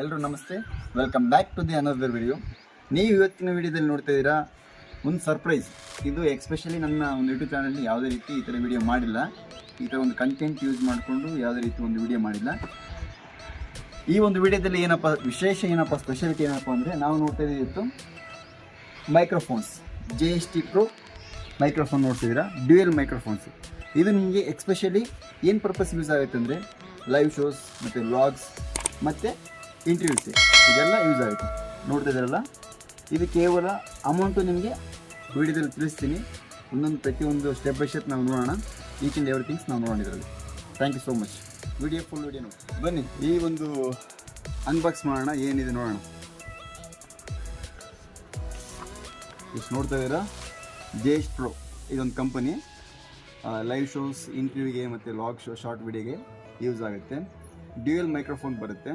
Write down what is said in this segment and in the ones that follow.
ಎಲ್ಲರೂ ನಮಸ್ತೆ. Welcome back to the another video ನೀವು ಇವತ್ತಿನ ವಿಡಿಯೋದಲ್ಲಿ ನೋಡ್ತಾ ಇದ್ದೀರಾ ಒಂದು ಸರ್ಪ್ರೈಸ್ ಇದು ಎಕ್ಸ್ಪೆಷಲಿ ನನ್ನ ಒಂದು ಯೂಟ್ಯೂಬ್ ಚಾನಲ್ನಲ್ಲಿ ಯಾವುದೇ ರೀತಿ ಈ ಥರ ವಿಡಿಯೋ ಮಾಡಿಲ್ಲ. ಈ ಥರ ಒಂದು ಕಂಟೆಂಟ್ ಯೂಸ್ ಮಾಡಿಕೊಂಡು ಯಾವುದೇ ರೀತಿ ಒಂದು ವಿಡಿಯೋ ಮಾಡಿಲ್ಲ. ಈ ಒಂದು ವಿಡಿಯೋದಲ್ಲಿ ಏನಪ್ಪ, ವಿಶೇಷ ಏನಪ್ಪ ಸ್ಪೆಷಾಲಿಟಿ ಏನಪ್ಪ ಅಂದರೆ ನಾವು ನೋಡ್ತಾ ಇದ್ದೀವಿ ಇವತ್ತು microphones J S T pro microphone ನೋಡ್ತಿದ್ದೀರಾ ಡ್ಯೂಯಲ್ ಮೈಕ್ರೋಫೋನ್ಸ್ ಇದು ನಿಮಗೆ ಎಕ್ಸ್ಪೆಷಲಿ ಏನು ಪರ್ಪಸ್ ಯೂಸ್ ಆಗುತ್ತೆ ಅಂದರೆ ಲೈವ್ ಶೋಸ್ ಮತ್ತು ವ್ಲಾಗ್ಸ್ ಮತ್ತು ಇಂಟರ್ವ್ಯೂಸ್ ಇದೆಲ್ಲ ಯೂಸ್ ಆಗುತ್ತೆ. ನೋಡ್ತಾ ಇದ್ದಾರಲ್ಲ? ಇದು ಕೇವಲ ಅಮೌಂಟು ನಿಮಗೆ ವಿಡಿಯೋದಲ್ಲಿ ತಿಳಿಸ್ತೀನಿ. ಒಂದೊಂದು ಪ್ರತಿಯೊಂದು ಸ್ಟೆಪ್ ಬೈ ಸ್ಟೆಪ್ ನಾವು ನೋಡೋಣ. ಈಚ್ ಆ್ಯಂಡ್ ಎವ್ರಿಥಿಂಗ್ಸ್ ನಾವು ನೋಡೋಣ ಇದರಲ್ಲಿ. Thank you so much video full video ನೋಡಿ. ಬನ್ನಿ, ಈ ಒಂದು ಅನ್ಬಾಕ್ಸ್ ಮಾಡೋಣ. ಏನಿದೆ ನೋಡೋಣ. ಇಷ್ಟು ನೋಡ್ತಾ ಇದ್ದೀರಾ? ಜೇಸ್ ಪ್ರೋ ಇದೊಂದು ಕಂಪನಿ ಲೈವ್ ಶೋಸ್ ಇಂಟರ್ವ್ಯೂಗೆ ಮತ್ತು ಲಾಗ್ ಶೋ ಶಾರ್ಟ್ ವಿಡಿಯೋಗೆ ಯೂಸ್ ಆಗುತ್ತೆ. ಡ್ಯೂಯಲ್ ಮೈಕ್ರೋಫೋನ್ ಬರುತ್ತೆ.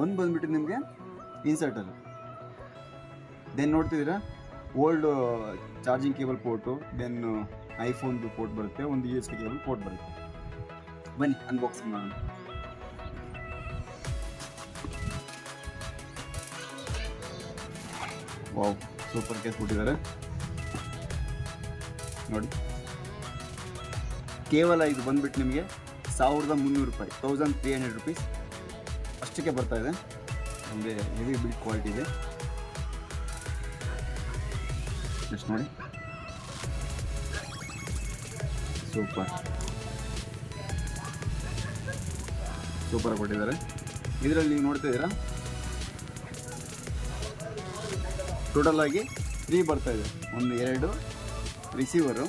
ಒಂದು ಬಂದುಬಿಟ್ಟು ನಿಮಗೆ ಇನ್ಸರ್ಟಲ್ಲಿ ದೆನ್ ನೋಡ್ತಿದ್ದೀರಾ? Old charging cable port then ಐಫೋನ್ದು port ಬರುತ್ತೆ, ಒಂದು U S B cable port ಬರುತ್ತೆ. ಬನ್ನಿ ಅನ್ಬಾಕ್ಸಿಂಗ್ ಮಾಡೋಣ. ವಾವ್ ಸೂಪರ್ ಕೇಸ್ ಕೊಟ್ಟಿದ್ದಾರೆ. ನೋಡಿ. ಕೇವಲ ಇದು ಬಂದ್ಬಿಟ್ಟು ನಿಮಗೆ ಸಾವಿರದ ಮುನ್ನೂರು ರೂಪಾಯಿ ತೌಸಂಡ್ ತ್ರೀ ಹಂಡ್ರೆಡ್ ರುಪೀಸ್ ಅಷ್ಟಕ್ಕೆ ಬರ್ತಾ ಇದೆ. ಅಂದರೆ ಹೆವಿ ಬಿಲ್ಡ್ ಕ್ವಾಲಿಟಿ ಇದೆ. ಜಸ್ಟ್ ನೋಡಿ. ಸೂಪರ್ ಸೂಪರ್ ಕೊಟ್ಟಿದ್ದಾರೆ. ಇದರಲ್ಲಿ ನೀವು ನೋಡ್ತಾ ಇದ್ದೀರಾ? ಟೋಟಲ್ ಆಗಿ ತ್ರೀ ಬರ್ತಾ ಇದೆ. ಒಂದು, ಎರಡು ರಿಸೀವರು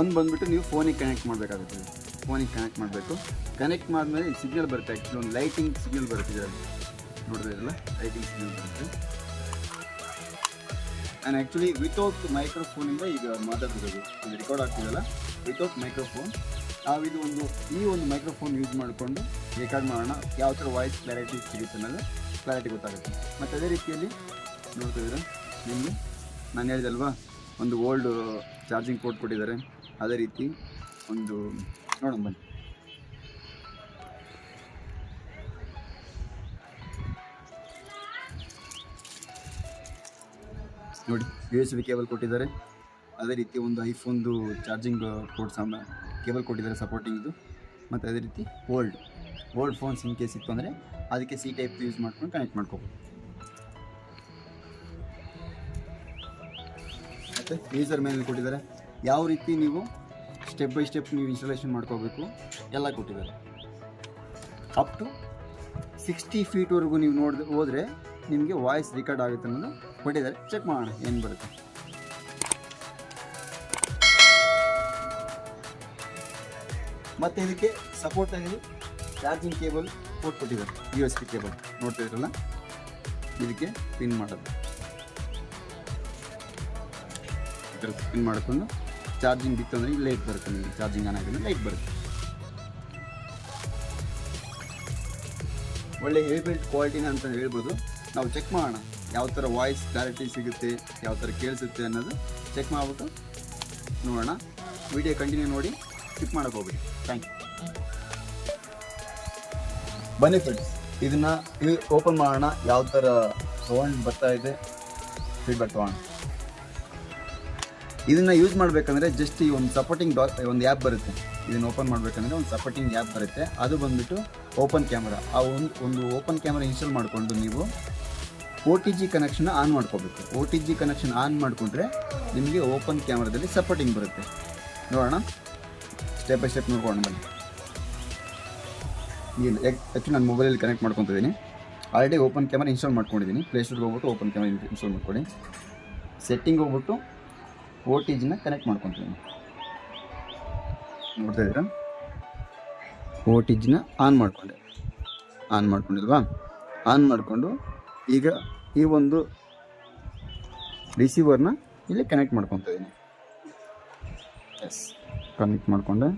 ಒಂದು ಬಂದ್ಬಿಟ್ಟು ನೀವು ಫೋನಿಗೆ ಕನೆಕ್ಟ್ ಮಾಡಬೇಕಾಗುತ್ತೆ. ಫೋನಿಗೆ ಕನೆಕ್ಟ್ ಮಾಡಬೇಕು. ಕನೆಕ್ಟ್ ಮಾಡಿದ್ಮೇಲೆ ಸಿಗ್ನಲ್ ಬರುತ್ತೆ ಆ್ಯಕ್ಚುಲಿ ಒಂದು ಲೈಟಿಂಗ್ ಸಿಗ್ನಲ್ ಬರುತ್ತೆ ಇದರಲ್ಲಿ. ನೋಡಿದ್ರಲ್ಲ ಲೈಟಿಂಗ್ ಸಿಗ್ನಲ್ ಬರುತ್ತೆ. ನಾನು ಆ್ಯಕ್ಚುಲಿ ವಿತೌಟ್ ಮೈಕ್ರೋಫೋನಿಂದ ಈಗ ಮಾತಾಡ್ತಿರೋದು ಇದು ರೆಕಾರ್ಡ್ ಆಗ್ತಿದೆಯಲ್ಲ? ವಿತೌಟ್ ಮೈಕ್ರೋಫೋನ್ ನಾವು ಇದು ಒಂದು, ಈ ಒಂದು ಮೈಕ್ರೋಫೋನ್ ಯೂಸ್ ಮಾಡಿಕೊಂಡು ರೆಕಾರ್ಡ್ ಮಾಡೋಣ. ಯಾವ ಥರ ವಾಯ್ಸ್ ಕ್ಲಾರಿಟಿ ಸಿಗುತ್ತೆ ಅನ್ನೋದು ಕ್ಲಾರಿಟಿ ಗೊತ್ತಾಗುತ್ತೆ. ಮತ್ತು ಅದೇ ರೀತಿಯಲ್ಲಿ ನೋಡ್ತಿದ್ರೆ ನಿಮಗೆ? ನಾನು ಹೇಳಿದಲ್ವಾ ಒಂದು ಓಲ್ಡ್ ಚಾರ್ಜಿಂಗ್ ಪೋರ್ಟ್ ಕೊಟ್ಟಿದ್ದಾರೆ. ಅದೇ ರೀತಿ ಒಂದು ನೋಡೋಣ ಬನ್ನಿ. ನೋಡಿ ಯು ಎಸ್ ಬಿ ಕೇಬಲ್ ಕೊಟ್ಟಿದ್ದಾರೆ. ಅದೇ ರೀತಿ ಒಂದು ಐಫೋನ್ದು ಚಾರ್ಜಿಂಗ್ ಕೋಡ್ ಸಾಮ ಕೇಬಲ್ ಕೊಟ್ಟಿದ್ದಾರೆ ಸಪೋರ್ಟಿಂಗ್ದು ಮತ್ತು ಅದೇ ರೀತಿ old old phones in case ಇತ್ತು ಅಂದರೆ ಅದಕ್ಕೆ ಸಿ ಟೈಪ್ ಯೂಸ್ ಮಾಡ್ಕೊಂಡು ಕನೆಕ್ಟ್ ಮಾಡ್ಕೋಬೋದು. ಮತ್ತು ಯೂಸರ್ ಮೇಲೆ ಕೊಟ್ಟಿದ್ದಾರೆ. ಯಾವ ರೀತಿ ನೀವು ಸ್ಟೆಪ್ ಬೈ ಸ್ಟೆಪ್ ನೀವು ಇನ್ಸ್ಟಾಲೇಷನ್ ಮಾಡ್ಕೋಬೇಕು. ಎಲ್ಲ ಕೊಟ್ಟಿದ್ದಾರೆ. ಅಪ್ ಟು ಸಿಕ್ಸ್ಟಿ ಫೀಟ್ವರೆಗೂ ನೀವು ನೋಡಿದ್ರೆ ಹೋದರೆ ನಿಮಗೆ ವಾಯ್ಸ್ ರೆಕಾರ್ಡ್ ಆಗುತ್ತೆ ಅನ್ನೋದು ಕೊಟ್ಟಿದ್ದಾರೆ. ಚೆಕ್ ಮಾಡೋಣ, ಏನು ಬರುತ್ತೆ. ಮತ್ತು ಇದಕ್ಕೆ ಸಪೋರ್ಟ್ ಆಗಿ ಚಾರ್ಜಿಂಗ್ ಕೇಬಲ್ ಪೋರ್ಟ್ ಕೊಟ್ಟಿದ್ದಾರೆ. ಯು ಎಸ್ ಬಿ ಕೇಬಲ್ ನೋಡ್ತಿದ್ರಲ್ಲ ಇದಕ್ಕೆ ಪಿನ್ ಮಾಡೋದು. ಪಿನ್ ಮಾಡಿಕೊಂಡು ಚಾರ್ಜಿಂಗ್ ಬಿತ್ತು ಅಂದರೆ ಲೈಟ್ ಬರುತ್ತೆ ನಿಮಗೆ, ಚಾರ್ಜಿಂಗ್ ಆನ್ ಆಗಿದ್ರೆ ಲೈಟ್ ಬರುತ್ತೆ. ಒಳ್ಳೆ ಹೆವಿ ಬಿಲ್ಟ್ ಕ್ವಾಲಿಟಿನ ಅಂತ ಹೇಳ್ಬೋದು. ನಾವು ಚೆಕ್ ಮಾಡೋಣ, ಯಾವ ಥರ ವಾಯ್ಸ್ ಕ್ಲಾರಿಟಿ ಸಿಗುತ್ತೆ, ಯಾವ ಥರ ಕೇಳಿಸುತ್ತೆ ಅನ್ನೋದು ಚೆಕ್ ಮಾಡಿಬಿಟ್ಟು ನೋಡೋಣ. ವಿಡಿಯೋ ಕಂಟಿನ್ಯೂ ನೋಡಿ ಕ್ಲಿಕ್ ಮಾಡೋಕೆ ಹೋಗ್ಬಿಡಿ. ಥ್ಯಾಂಕ್ ಯು ಬನ್ನಿ ಫ್ರೆಂಡ್ಸ್ ಇದನ್ನು ಓಪನ್ ಮಾಡೋಣ, ಯಾವ ಥರ ಸೌಂಡ್ ಬರ್ತಾ ಇದೆ ಫೀಡ್ಬ್ಯಾಕ್ ತೊಗೋಣ. ಇದನ್ನು ಯೂಸ್ ಮಾಡಬೇಕಂದ್ರೆ ಜಸ್ಟ್ ಈ ಒಂದು ಸಪೋರ್ಟಿಂಗ್ ಡಾ ಒಂದು ಆ್ಯಪ್ ಬರುತ್ತೆ. ಇದನ್ನು ಓಪನ್ ಮಾಡಬೇಕಂದ್ರೆ ಒಂದು ಸಪೋರ್ಟಿಂಗ್ ಆ್ಯಪ್ ಬರುತ್ತೆ. ಅದು ಬಂದ್ಬಿಟ್ಟು ಓಪನ್ ಕ್ಯಾಮ್ರಾ ಆ ಒಂದು ಒಂದು ಓಪನ್ ಕ್ಯಾಮ್ರಾ ಇನ್ಸ್ಟಾಲ್ ಮಾಡಿಕೊಂಡು ನೀವು O T G connection on ಮಾಡ್ಕೋಬೇಕು. O T G connection on ಮಾಡಿಕೊಂಡ್ರೆ ನಿಮಗೆ ಓಪನ್ ಕ್ಯಾಮ್ರಾದಲ್ಲಿ ಸಪೋರ್ಟಿಂಗ್ ಬರುತ್ತೆ. ನೋಡೋಣ. ಸ್ಟೆಪ್ ಬೈ ಸ್ಟೆಪ್ ನೋಡ್ಕೊಂಡು ಬನ್ನಿ. ಏನು ಆ್ಯಕ್ಚುಲಿ ನಾನು ಮೊಬೈಲಲ್ಲಿ ಕನೆಕ್ಟ್ ಮಾಡ್ಕೊತಿದ್ದೀನಿ ಆಲ್ರೆಡಿ ಓಪನ್ ಕ್ಯಾಮ್ರಾ ಇನ್ಸ್ಟಾಲ್ ಮಾಡ್ಕೊಂಡಿದ್ದೀನಿ. ಪ್ಲೇಸ್ಟೋರ್ಗೆ ಹೋಗ್ಬಿಟ್ಟು ಓಪನ್ ಕ್ಯಾಮ್ರಾ ಇನ್ಸ್ಟಾಲ್ ಮಾಡ್ಕೊಳ್ಳಿ. ಸೆಟ್ಟಿಂಗ್ ಹೋಗ್ಬಿಟ್ಟು ಜಿನ ಕನೆಕ್ಟ್ ಮಾಡ್ಕೊತೀನಿ ನೋಡ್ತಾ ಇದ್ದೀರಾ? ಓ ಟಿ ಜಿನ ಆನ್ ಮಾಡಿಕೊಂಡೆ. ಆನ್ ಮಾಡ್ಕೊಂಡಿಲ್ವಾ? ಆನ್ ಮಾಡಿಕೊಂಡು ಈಗ ಈ ಒಂದು ರಿಸೀವರ್ನ ಇಲ್ಲಿ ಕನೆಕ್ಟ್ ಮಾಡ್ಕೊತಾ ಇದ್ದೀನಿ ಎಸ್ ಕನೆಕ್ಟ್ ಮಾಡಿಕೊಂಡೆ.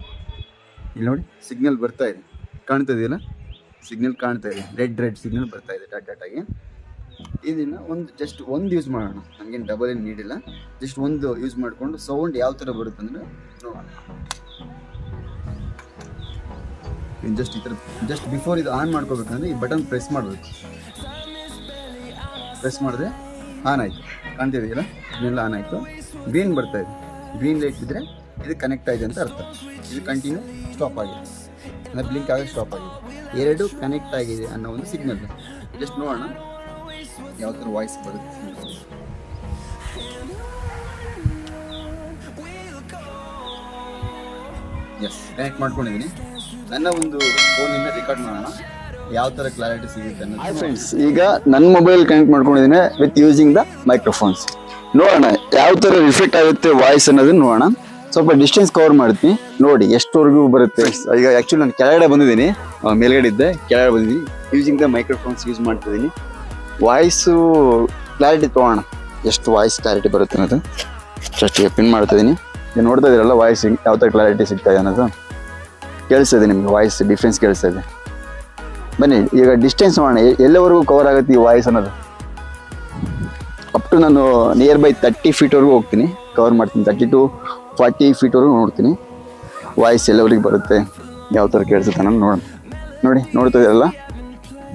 ಇಲ್ಲಿ ನೋಡಿ ಸಿಗ್ನಲ್ ಬರ್ತಾ ಇದೆ. ಕಾಣ್ತಾ ಇದೆಯಲ್ಲ? ಸಿಗ್ನಲ್ ಕಾಣ್ತಾ ಇದೆ. ರೆಡ್ ರೆಡ್ ಸಿಗ್ನಲ್ ಬರ್ತಾ ಇದೆ. ಡಾಟ್ ಡಾಟಾಗಿ ಇದನ್ನು ಒಂದು ಜಸ್ಟ್ ಒಂದು ಯೂಸ್ ಮಾಡೋಣ. ನನಗೇನು ಡಬಲ್ ಏನು ನೀಡಿಲ್ಲ. ಜಸ್ಟ್ ಒಂದು ಯೂಸ್ ಮಾಡಿಕೊಂಡು ಸೌಂಡ್ ಯಾವ ಥರ ಬರುತ್ತೆ ಅಂದರೆ ನೋಡೋಣ. ಜಸ್ಟ್ ಈ ಥರ ಜಸ್ಟ್ ಬಿಫೋರ್ ಇದು ಆನ್ ಮಾಡ್ಕೋಬೇಕಂದ್ರೆ ಈ ಬಟನ್ ಪ್ರೆಸ್ ಮಾಡಬೇಕು. ಪ್ರೆಸ್ ಮಾಡಿದ್ರೆ ಆನ್ ಆಯಿತು. ಕಾಣ್ತಿದೆಯಲ್ಲ? ಇದನ್ನೆಲ್ಲ ಆನ್ ಆಯಿತು. ಗ್ರೀನ್ ಬರ್ತಾ ಇದೆ. ಗ್ರೀನ್ ಲೈಟ್ ಇದ್ದರೆ ಇದು ಕನೆಕ್ಟ್ ಆಗಿದೆ ಅಂತ ಅರ್ಥ. ಇದು ಕಂಟಿನ್ಯೂ ಸ್ಟಾಪ್ ಆಗಿದೆ. ಅಂದರೆ ಬ್ಲಿಂಕ್ ಆಗಿ ಸ್ಟಾಪ್ ಆಗಿದೆ. ಎರಡು ಕನೆಕ್ಟ್ ಆಗಿದೆ ಅನ್ನೋ ಒಂದು ಸಿಗ್ನಲ್ ಜಸ್ಟ್ ನೋಡೋಣ. ಯಾವ ಥರ ವಾಯ್ಸ್ ಬರುತ್ತೆ ಎಸ್ ಕನೆಕ್ಟ್ ಮಾಡ್ಕೊಂಡಿದ್ದೀನಿ ನನ್ನ ಒಂದು ಫೋನಿಂದ ರೆಕಾರ್ಡ್ ಮಾಡೋಣ. ಯಾವ ಥರ ಕ್ಲಾರಿಟಿ ಸಿಗುತ್ತೆ ಅನ್ನೋದು. ಫ್ರೆಂಡ್ಸ್ ಈಗ ನನ್ನ ಮೊಬೈಲ್ ಕನೆಕ್ಟ್ ಮಾಡ್ಕೊಂಡಿದ್ದೀನಿ ವಿತ್ ಯೂಸಿಂಗ್ ದ ಮೈಕ್ರೋಫೋನ್ಸ್ ನೋಡೋಣ ಯಾವ ಥರ ರಿಫ್ಲೆಕ್ಟ್ ಆಗುತ್ತೆ ವಾಯ್ಸ್ ಅನ್ನೋದನ್ನ ನೋಡೋಣ. ಸ್ವಲ್ಪ ಡಿಸ್ಟೆನ್ಸ್ ಕವರ್ ಮಾಡ್ತೀನಿ. ನೋಡಿ ಎಷ್ಟವರೆಗೂ ಬರುತ್ತೆ. ಈಗ ಆ್ಯಕ್ಚುಲಿ ನಾನು ಕೆಳಗಡೆ ಬಂದಿದ್ದೀನಿ. ಮೇಲ್ಗಡೆ ಇದ್ದೆ ಕೆಳಗಡೆ ಬಂದಿದ್ದೀನಿ. ಯೂಸಿಂಗ್ ದ ಮೈಕ್ರೋಫೋನ್ಸ್ ಯೂಸ್ ಮಾಡ್ತಿದ್ದೀನಿ. ವಾಯ್ಸು ಕ್ಲಾರಿಟಿ ತೊಗೋಣ. ಎಷ್ಟು ವಾಯ್ಸ್ ಕ್ಲಾರಿಟಿ ಬರುತ್ತೆ ಅನ್ನೋದು. ಜಸ್ಟ್ ಪಿನ್ ಮಾಡ್ತಿದ್ದೀನಿ ನೀವು ನೋಡ್ತಾ ಇದ್ದೀರಲ್ಲ ವಾಯ್ಸ್ ಯಾವ ಥರ ಕ್ಲಾರಿಟಿ ಸಿಗ್ತಾ ಇದೆ ಅನ್ನೋದು. ಕೇಳಿಸ್ತದೆ ನಿಮಗೆ, ವಾಯ್ಸ್ ಡಿಫ್ರೆನ್ಸ್ ಕೇಳಿಸ್ತಾ ಇದೆ. ಬನ್ನಿ, ಈಗ ಡಿಸ್ಟೆನ್ಸ್ ಮಾಡೋಣ. ಎಲ್ಲವರೆಗೂ ಕವರ್ ಆಗುತ್ತೆ ಈ ವಾಯ್ಸ್ ಅನ್ನೋದು. ಅಪ್ ಟು ನಾನು ನಿಯರ್ ಬೈ ತರ್ಟಿ ಫೀಟ್ವರೆಗೂ ಹೋಗ್ತೀನಿ. ಕವರ್ ಮಾಡ್ತೀನಿ. ತರ್ಟಿ ಟು ಫಾರ್ಟಿ ಫೀಟ್ವರೆಗೂ ನೋಡ್ತೀನಿ. ವಾಯ್ಸ್ ಎಲ್ಲವರಿಗೆ ಬರುತ್ತೆ. ಯಾವ ಥರ ಕೇಳಿಸುತ್ತೆ ನಾನು ನೋಡೋಣ. ನೋಡಿ, ನೋಡ್ತಾ ಇದ್ದೀರಲ್ಲ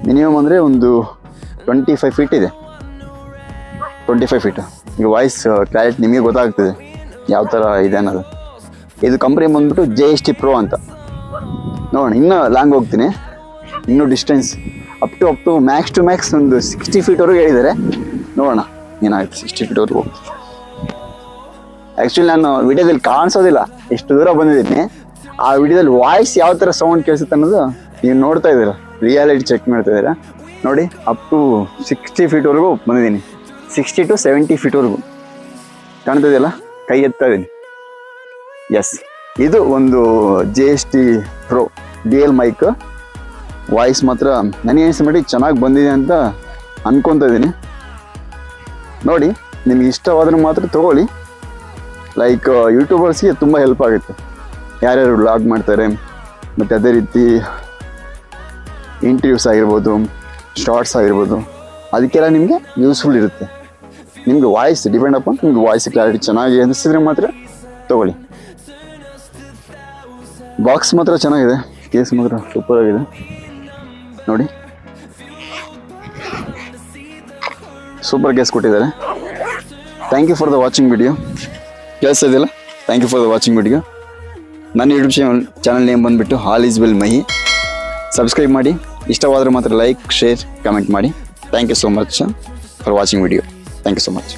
ಮಿನಿಮಮ್ ಅಂದರೆ ಒಂದು ಟ್ವೆಂಟಿ ಫೈವ್ ಫೀಟ್ ಇದೆ. ಟ್ವೆಂಟಿ ಫೈವ್ ಫೀಟ್ ಈಗ ವಾಯ್ಸ್ ಕ್ಲಾರಿಟಿ ನಿಮಗೆ ಗೊತ್ತಾಗ್ತದೆ ಯಾವ ಥರ ಇದೆ ಅನ್ನೋದು. ಇದು ಕಂಪ್ನಿ ಬಂದ್ಬಿಟ್ಟು ಜೆ ಎಸ್ ಟಿ ಪ್ರೋ ಅಂತ. ನೋಡೋಣ, ಇನ್ನೂ ಲಾಂಗ್ ಹೋಗ್ತೀನಿ. ಇನ್ನೂ distance up to up to max to max ಒಂದು ಸಿಕ್ಸ್ಟಿ ಫೀಟ್ವರೆಗೂ ಹೇಳಿದ್ದಾರೆ. ನೋಡೋಣ, ಏನಾಗುತ್ತೆ ಸಿಕ್ಸ್ಟಿ ಫೀಟ್ವರೆಗೂ ಹೋಗಿ ಆ್ಯಕ್ಚುಲಿ ನಾನು ವಿಡಿಯೋದಲ್ಲಿ ಕಾಣಿಸೋದಿಲ್ಲ, ಎಷ್ಟು ದೂರ ಬಂದಿದ್ದೀನಿ. ಆ ವಿಡಿಯೋದಲ್ಲಿ ವಾಯ್ಸ್ ಯಾವ ಥರ ಸೌಂಡ್ ಕೇಳಿಸುತ್ತೆ ಅನ್ನೋದು ನೀವು ನೋಡ್ತಾ ಇದ್ದೀರಾ. ರಿಯಾಲಿಟಿ ಚೆಕ್ ಮಾಡ್ತಾ ಇದ್ದೀರಾ. ನೋಡಿ ಅಪ್ ಟು ಸಿಕ್ಸ್ಟಿ ಫೀಟ್ವರೆಗೂ ಬಂದಿದ್ದೀನಿ. ಸಿಕ್ಸ್ಟಿ ಟು ಸೆವೆಂಟಿ ಫೀಟ್ವರೆಗೂ ಕಾಣ್ತಿದೆಯಲ್ಲ? ಕೈ ಎತ್ತಾ ಇದ್ದೀನಿ. ಎಸ್ ಇದು ಒಂದು J S T pro D L mic voice ಮಾತ್ರ ನನಗೆ ಅನಿಸಿದ ಚೆನ್ನಾಗಿ ಬಂದಿದೆ ಅಂತ ಅನ್ಕೊತಾ ಇದ್ದೀನಿ. ನೋಡಿ, ನಿಮ್ಗೆ ಇಷ್ಟವಾದ್ರೆ ಮಾತ್ರ ತಗೊಳ್ಳಿ. ಲೈಕ್ ಯೂಟ್ಯೂಬರ್ಸ್ಗೆ ತುಂಬ ಹೆಲ್ಪ್ ಆಗುತ್ತೆ. ಯಾರ್ಯಾರು ವ್ಲಾಗ್ ಮಾಡ್ತಾರೆ, ಮತ್ತು ಅದೇ ರೀತಿ ಇಂಟರ್ವ್ಯೂಸ್ ಆಗಿರ್ಬೋದು ಶಾರ್ಟ್ಸ್ ಆಗಿರ್ಬೋದು. ಅದಕ್ಕೆಲ್ಲ ನಿಮಗೆ ಯೂಸ್ಫುಲ್ ಇರುತ್ತೆ. ನಿಮಗೆ ವಾಯ್ಸ್ ಡಿಪೆಂಡ್ ಅಪಾನ್ ನಿಮ್ಗೆ ವಾಯ್ಸ್ ಕ್ಲಾರಿಟಿ ಚೆನ್ನಾಗಿ ಅನಿಸಿದ್ರೆ ಮಾತ್ರ ತಗೊಳ್ಳಿ. ಬಾಕ್ಸ್ ಮಾತ್ರ ಚೆನ್ನಾಗಿದೆ. ಕೇಸ್ ಮಾತ್ರ ಸೂಪರ್ ಆಗಿದೆ. ನೋಡಿ. ಸೂಪರ್ ಕೇಸ್ ಕೊಟ್ಟಿದ್ದಾರೆ. Thank you for the watching video ಕೇಳಿಸ್ತಾ ಇದೆಯಲ್ಲ? Thank you for the watching video ನನ್ನ ಯೂಟ್ಯೂಬ್ ಚಾನಲ್ ಚಾನಲ್ ನೇಮ್ ಬಂದುಬಿಟ್ಟು all is well Mahi subscribe ಮಾಡಿ. ಇಷ್ಟವಾದರೆ ಮಾತ್ರ ಲೈಕ್ ಶೇರ್ ಕಮೆಂಟ್ ಮಾಡಿ. Thank you so much for watching video thank you so much